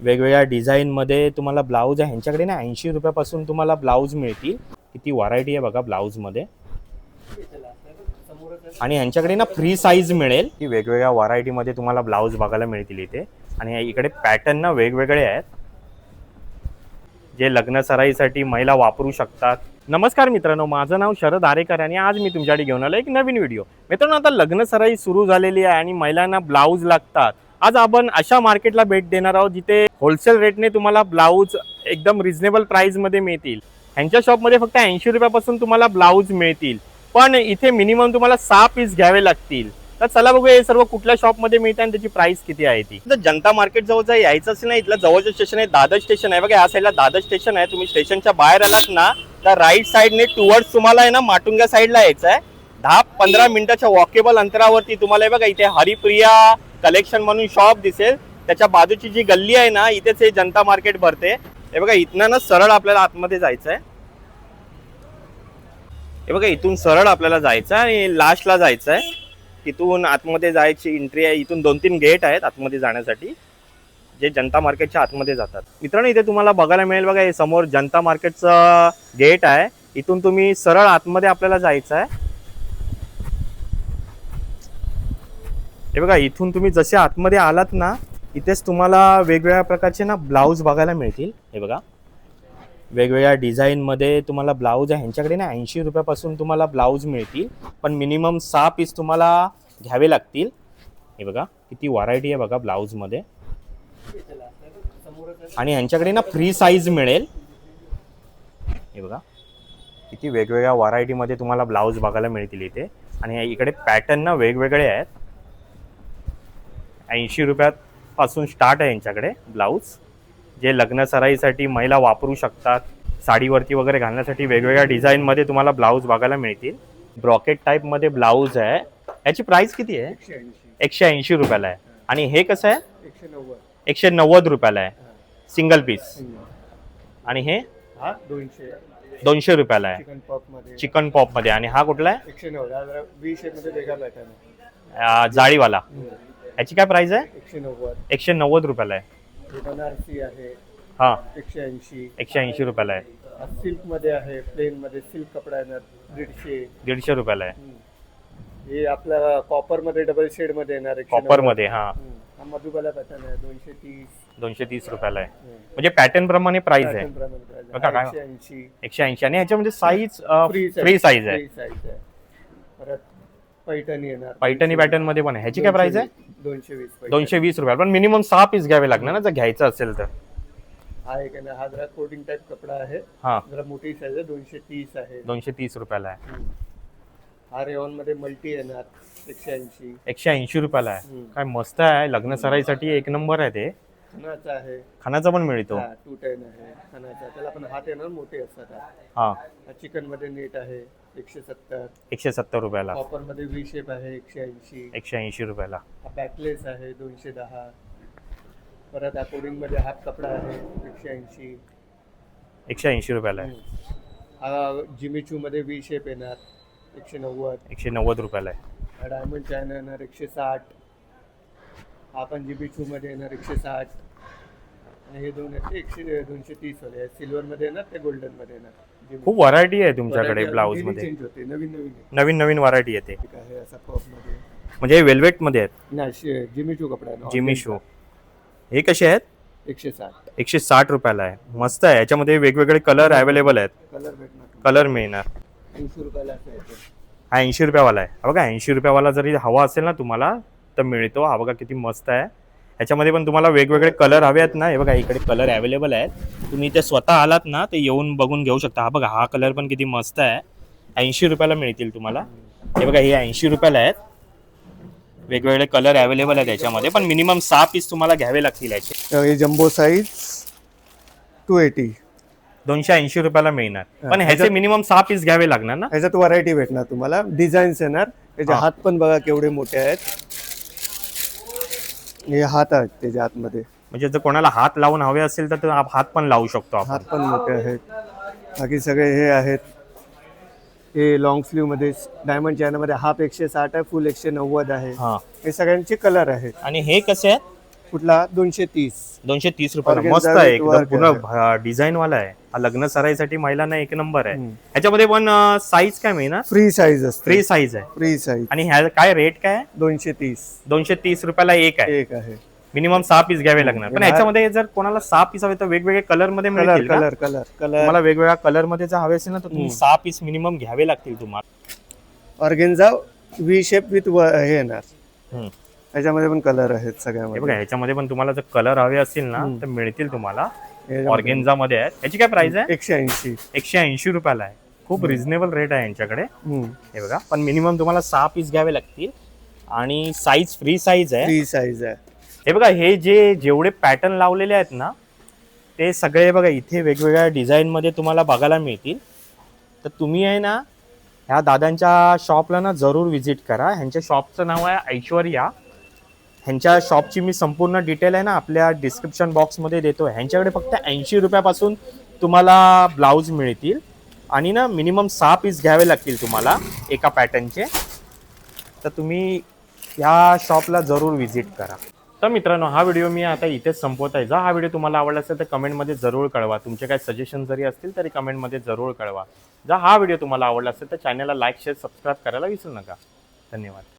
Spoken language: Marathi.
वेगवेगळ्या डिझाईनमध्ये तुम्हाला ब्लाऊज आहे. ह्यांच्याकडे ना ऐंशी रुपयापासून तुम्हाला ब्लाऊज मिळतील. किती व्हरायटी आहे बघा ब्लाऊजमध्ये आणि ह्यांच्याकडे ना फ्री साईज मिळेल. की वेगवेगळ्या व्हरायटीमध्ये तुम्हाला ब्लाऊज बघायला मिळतील इथे. आणि इकडे पॅटर्न ना वेगवेगळे आहेत. जे लग्न सराईसाठी महिला वापरू शकतात. नमस्कार मित्रांनो माझं नाव शरद आरेकर आणि आज मी तुमच्याकडे घेऊन आलो एक नवीन व्हिडिओ मित्रांनो आता लग्न सराई सुरू झालेली आहे आणि महिलांना ब्लाऊज लागतात. आज आपण अशा मार्केटला भेट देणार आहोत जिथे होलसेल रेटने तुम्हाला ब्लाऊज एकदम रिझनेबल प्राईजमध्ये मिळतील. ह्यांच्या शॉपमध्ये फक्त ऐंशी रुपयापासून तुम्हाला ब्लाऊज मिळतील. पण इथे मिनिमम तुम्हाला सहा पीस घ्यावे लागतील. तर चला बघूया हे सर्व कुठल्या शॉपमध्ये मिळतं आणि त्याची प्राइस किती आहे ती. तर जनता मार्केट जवळ जर यायचं असेल ना इथलं जवळचं स्टेशन आहे दादर स्टेशन आहे. बघा या साईडला दादर स्टेशन आहे. तुम्ही स्टेशनच्या बाहेर आलात ना तर राईट साईडने टुवर्ड्स तुम्हाला आहे ना माटुंगा साईडला यायचं आहे दहा पंधरा मिनिटाच्या वॉकेबल अंतरावरती तुम्हाला हे बघा इथे हरिप्रिया कलेक्शन म्हणून शॉप दिसेल. त्याच्या बाजूची जी गल्ली आहे ना इथेच हे जनता मार्केट भरते. हे बघा इथनं ना सरळ आपल्याला आतमध्ये जायचं आहे हे बघा इथून सरळ आपल्याला जायचं आहे आणि लास्टला जायचं आहे तिथून आतमध्ये जायची एंट्री आहे. इथून दोन तीन गेट आहेत आतमध्ये जाण्यासाठी जे जनता मार्केटच्या आतमध्ये जातात. मित्रांनो इथे तुम्हाला बघायला मिळेल बघा हे समोर जनता मार्केटचं गेट आहे. इथून तुम्ही सरळ आतमध्ये आपल्याला जायचं आहे हे बघा इथून तुम्ही जसे आतमध्ये आलात ना इथेच तुम्हाला वेगवेगळ्या प्रकारचे ना ब्लाऊज बघायला मिळतील. हे बघा. वेगवेगळ्या डिझाईनमध्ये तुम्हाला ब्लाऊज आहे. ह्यांच्याकडे ना ऐंशी रुपयापासून तुम्हाला ब्लाऊज मिळतील. पण मिनिमम सहा पीस तुम्हाला घ्यावे लागतील. हे बघा किती व्हरायटी आहे बघा ब्लाऊजमध्ये. आणि ह्यांच्याकडे ना फ्री साईज मिळेल. हे बघा. किती वेगवेगळ्या व्हरायटीमध्ये तुम्हाला ब्लाऊज बघायला मिळतील इथे. आणि इकडे पॅटर्न ना वेगवेगळे आहेत. ऐंशी रुपयापासून स्टार्ट आहे यांच्याकडे ब्लाऊज. जे लग्न सराईसाठी महिला वापरू शकतात साडीवरती वगैरे घालण्यासाठी वेगवेगळ्या डिझाईनमध्ये तुम्हाला ब्लाऊज बघायला मिळतील. ब्रॉकेट टाईपमध्ये ब्लाऊज आहे. याची प्राइस किती आहे? एकशे ऐंशी रुपयाला आहे. आणि हे कसं आहे? एकशे नव्वद रुपयाला आहे. Single piece. आणि हे? दोनशे. दोनशे रुपयाला आहे. चिकन पॉपमध्ये आणि हा कुठला आहे? अं, जाळीवाला. याची काय प्राइस आहे? एकशे नव्वद. एकशे नव्वद रुपयाला आहे. हे बनारसी आहे. हां. एकशे ऐंशी. एकशे ऐंशी रुपयाला आहे. सिल्कमध्ये आहे प्लेन मध्ये सिल्क कपडा येणार दीडशे. दीडशे रुपयाला आहे. हम्म. हे आपल्याला कॉपरमध्ये डबल शेडमध्ये येणार एकशे कॉपरमध्ये हां. हम्म. हा मधुबाला पॅटर्न आहे दोनशे तीस. दोनशे तीस रुपयाला आहे. म्हणजे पॅटर्न प्रमाणे प्राइस आहे. Pattern प्रमाणे price आहे. बघा काय- एकशे ऐंशी. एकशे ऐंशी. आणि ह्याच्यामध्ये साईज फ्री फ्री साईज आहे. फ्री साईज आहे. परत पैठणी येणार. पैठणी पॅटर्नमध्ये पण आहे. ह्याची काय प्राइस आहे? दोनशे वीस. दोनशे वीस रुपयाला पण मिनिमम सहा पीस घ्यावे लागणार ना जर घ्यायचं असेल तर. हा एक आहे ना हा जरा कोटिंग टाईप कपडा आहे. हां. जरा मोठी साईज आहे दोनशे तीस आहे. दोनशे तीस रुपयाला आहे. हा रेऑनमध्ये मल्टी येणार एकशे ऐंशी. एकशे ऐंशी रुपयाला आहे. काय मस्त आहे लग्न सराईसाठी एक नंबर आहे ते. खणाचा आहे. खाण्याचा पण मिळतो. टू टेन आहे. खणाचा त्याला पण हात येणार मोठे असतात. हा. हा चिकनमध्ये नेट आहे. एकशे सत्तर. एकशे सत्तर रुपयाला. कॉपरमध्ये वी शेप आहे एकशे ऐंशी. एकशे ऐंशी रुपयाला. हा बॅकलेस आहे दोनशे दहा. परत हा कोडिंगमध्ये हाफ कपडा आहे एकशे ऐंशी. एकशे ऐंशी रुपयाला आहे. हा जिमिचू मध्ये वी शेप येणार एकशे नव्वद. एकशे नव्वद रुपयाला आहे. हा डायमंड चायना येणार एकशे साठ. हा पण जिमिचू मध्ये येणार एकशे साठ. हे दोन आहेत. ते एकशे दोनशे तीस वाले आहेत. सिल्वर मध्ये येणार ते गोल्डनमध्ये येणार. खूप व्हरायटी आहे तुमच्याकडे Variety ब्लाऊज daily मध्ये. Change होते. नवीन नवीन आहे. नवीन नवीन व्हरायटी येते. आहे. असा म्हणजे वेल्वेटमध्ये आहेत. नाही जिमिचू कपडा आहे ना, जिमी ऑर्गेन्झा. शो हे कसे आहेत? एकशे साठ. एकशे साठ रुपयाला आहे. मस्त आहे. याच्यामध्ये वेगवेगळे कलर अवेलेबल आहेत. कलर भेटणार कलर मिळणार. ऐंशी रुपयाला असं येते. हा ऐंशी रुपयावाला आहे. हा बघा ऐंशी रुपयावाला जरी हवा असेल ना तुम्हाला तर मिळतो. हा बघा किती मस्त आहे. ह्याच्यामध्ये पण तुम्हाला वेगवेगळे कलर हवे आहेत ना. हे बघा इकडे कलर अवेलेबल आहेत. तुम्ही ते स्वतः आलात ना ते येऊन बघून घेऊ शकता. हा बघा हा कलर पण किती मस्त आहे. ऐंशी रुपयाला मिळतील तुम्हाला. हे बघा हे ऐंशी रुपयाला आहेत. वेगवेगळे कलर अवेलेबल आहेत याच्यामध्ये. पण मिनिमम सहा पीस तुम्हाला घ्यावे लागतील याचे. हे जम्बो साईज टू एटी दोनशे ऐंशी रुपयाला मिळणार. पण ह्याचे मिनिमम सहा पीस घ्यावे लागणार ना? ह्याच्यात व्हरायटी भेटणार तुम्हाला. डिझाईन्स येणार. त्याचे. हात पण बघा केवढे मोठे आहेत. हे हात आहेत त्याच्या आतमध्ये. म्हणजे जर कोणाला हात लावून हवे असेल तर तो हात पण लावू शकतो आपण. हात पण मोठे आहेत. बाकी सगळे हे आहेत. हे लॉंग स्लीवमध्ये डायमंड चायना मध्ये हाफ एकशे साठ आहे फुल एकशे नव्वद आहे. हा. हे सगळ्यांचे कलर आहेत. आणि हे कसे आहेत? कुठला? दोनशे तीस. दोनशे तीस रुपयाला. Organza मस्त आहे. with एकदम work पूर्ण डिझाईन वाला आहे. हा लग्न सराईसाठी महिलांना एक नंबर आहे. ह्याच्यामध्ये पण साईज काय मिळणार फ्री साईज असते. फ्री साईज आहे. फ्री साईज आणि ह्या काय रेट काय आहे? दोनशे तीस. दोनशे तीस रुपयाला एक आहे. एक आहे. मिनिमम सहा पीस घ्यावे लागणार. पण घेणार. ह्याच्यामध्ये जर कोणाला सहा पीस हवे तर वेगवेगळे कलरमध्ये कलर मिळतील का? कलर कलर कलर तुम्हाला वेगवेगळ्या कलरमध्ये जर हवे असेल ना तर तुम्ही. सहा पीस मिनिमम घ्यावे लागतील तुम्हाला. ऑर्गेन्झा वी शेप विथ हे येणार. हम्म. त्याच्यामध्ये पण कलर आहेत हे बघा सगळ्यामध्ये ह्याच्यामध्ये पण तुम्हाला जर कलर हवे असतील ना. तर मिळतील तुम्हाला याच्यामध्ये ऑर्गेन्झा मध्ये आहेत. याची काय प्राइस आहे? एकशे ऐंशी. एकशे ऐंशी रुपयाला आहे. खूप रिझनेबल रेट आहे यांच्याकडे. हे बघा पण मिनिमम तुम्हाला सहा पीस घ्यावे लागतील. आणि साईज फ्री साईज आहे. फ्री साईज आहे. हे बघा हे जे जेवढे पॅटर्न लावलेले आहेत ना ते सगळे बघा इथे वेगवेगळ्या डिझाईनमध्ये तुम्हाला बघायला मिळतील. तर तुम्ही आहे ना ह्या दादांच्या शॉपला ना जरूर व्हिजिट करा. ह्यांच्या शॉपचं नाव आहे ऐश्वर्या. ह्यांच्या शॉपची मी संपूर्ण डिटेल आहे ना आपल्या डिस्क्रिप्शन बॉक्समध्ये देतो. ह्यांच्याकडे फक्त ऐंशी रुपयापासून तुम्हाला ब्लाऊज मिळतील. आणि ना मिनिमम सहा पीस घ्यावे लागतील तुम्हाला एका पॅटर्नचे तर तुम्ही ह्या शॉपला जरूर व्हिजिट करा. तर मित्रांनो हा व्हिडिओ मी आता इथेच संपवत आहे. जर हा व्हिडिओ तुम्हाला आवडला असेल तर कमेंटमध्ये जरूर कळवा. तुमचे काही सजेशन जरी असतील तरी कमेंटमध्ये जरूर कळवा. जर हा व्हिडिओ तुम्हाला आवडला असेल तर चॅनलला लाईक शेअर सबस्क्राईब करायला विसरू नका. धन्यवाद.